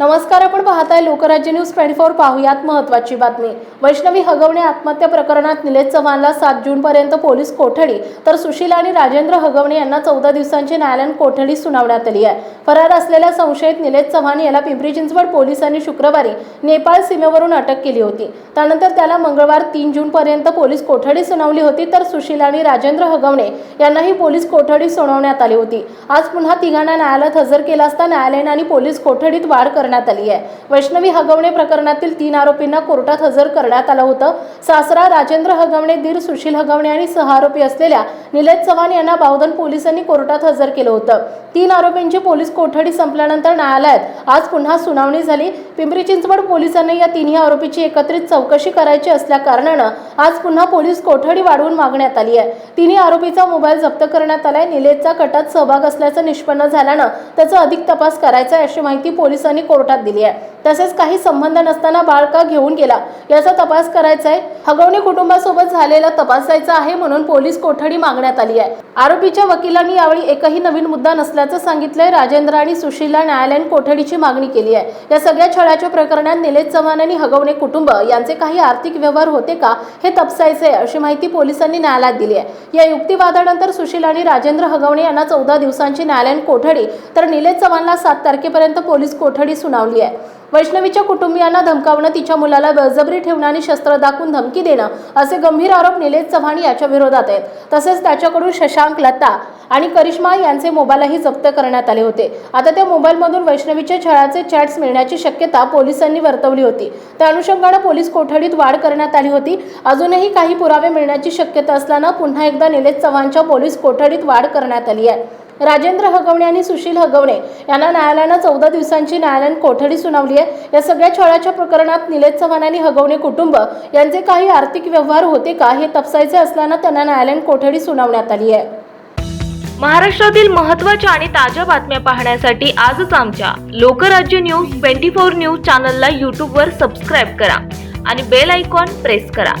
नमस्कार आपण पाहताय लोकराज्य न्यूज ट्वेंटी फोर पाहुयात महत्वाची बातमी. वैष्णवी हगवणे आत्महत्या प्रकरणात निलेश चव्हाणला सात जून पर्यंत पोलीस कोठडी तर सुशील आणि राजेंद्र हगवणे यांना चौदा दिवसांची न्यायालयीन कोठडी सुनावण्यात आली आहे. फरार असलेल्या संशयित निलेश चव्हाण याला पिंपरी चिंचवड पोलिसांनी शुक्रवारी नेपाळ सीमेवरून अटक केली होती. त्यानंतर त्याला मंगळवार तीन जून पर्यंत पोलीस कोठडी सुनावली होती तर सुशील आणि राजेंद्र हगवणे यांनाही पोलीस कोठडी सुनावण्यात आली होती. आज पुन्हा तिघांना न्यायालयात हजर केला असता न्यायालयाने आणि पोलीस कोठडीत वाढ कर करण्यात आली आहे. वैष्णवी हगवणे प्रकरणातील तीन आरोपींना कोर्टात हजर करण्यात आलं होतं. सासरा राजेंद्र हगवणे दीर सुशील हगवणे आणि सह आरोपी असलेल्या निलेश चव्हाण यांना बावधन पोलिसांनी कोर्टात हजर केलं होतं. तीन आरोपींची पोलीस कोठडी संपल्यानंतर न्यायालयात आज पुन्हा सुनावणी झाली. पिंपरी चिंचवड पोलिसांनी या तिन्ही आरोपीची एकत्रित चौकशी करायची असल्या कारणानं आज पुन्हा पोलीस कोठडी वाढवून मागण्यात आली आहे. तिन्ही आरोपीचा मोबाईल जप्त करण्यात आलाय. निलेशचा कटात सहभाग असल्याचं निष्पन्न झाल्यानं त्याचा अधिक तपास करायचा आहे अशी माहिती पोलिसांनी कोर्टात दिली आहे. तसेच काही संबंध नसताना बाळ का घेऊन गेला. याचा तपास करायचा आहे हगवणे कुटुंबासोबत झालेला तपासायचा आहे म्हणून पोलीस कोठडी मागण्यात आली आहे. आरोपीच्या वकिलांनी यावेळी एकही नवीन मुद्दा नसल्याचं सांगितलंय. राजेंद्र आणि सुशीलला न्यायालयीन कोठडीची मागणी केली आहे. या सगळ्या छळाच्या प्रकरणात निलेश चव्हाण आणि हगवणे कुटुंब यांचे काही आर्थिक व्यवहार होते का हे तपासायचे अशी माहिती पोलिसांनी न्यायालयात दिली आहे. या युक्तिवादानंतर सुशील आणि राजेंद्र हगवणे यांना चौदा दिवसांची न्यायालयीन कोठडी तर निलेश चव्हाणला सात तारखेपर्यंत पोलीस कोठडी सुनावली आहे. वैष्णवीच्या कुटुंबियांना धमकावणं तिच्या मुलाला बळजबरी ठेवणं आणि शस्त्र दाखवून धमकी देणं असे गंभीर आरोप निलेश चव्हाण याच्या विरोधात आहेत. तसेच त्याच्याकडून शशांक लता आणि करिश्मा यांचे मोबाईलही जप्त करण्यात आले होते. आता त्या मोबाईलमधून वैष्णवीच्या छळाचे चॅट्स मिळण्याची शक्यता पोलिसांनी वर्तवली होती. त्या अनुषंगानं पोलीस कोठडीत वाढ करण्यात आली होती. अजूनही काही पुरावे मिळण्याची शक्यता असल्यानं पुन्हा एकदा निलेश चव्हाणच्या पोलीस कोठडीत वाढ करण्यात आली आहे. राजेंद्र हगवणे आणि सुशील हगवणे यांना न्यायालयानं चौदा दिवसांची न्यायालयीन कोठडी सुनावली आहे. या सगळ्या छळाच्या प्रकरणात निलेश चव्हाण आणि हगवणे कुटुंब यांचे काही आर्थिक व्यवहार होते का हे तपसायचे असल्यानं त्यांना न्यायालयीन कोठडी सुनावण्यात आली आहे. महाराष्ट्रातील महत्त्वाच्या आणि ताज्या बातम्या पाहण्यासाठी आजच आमच्या Lokrajya news twenty four news चॅनलला यूट्यूबवर सबस्क्राईब करा आणि बेल आयकॉन प्रेस करा.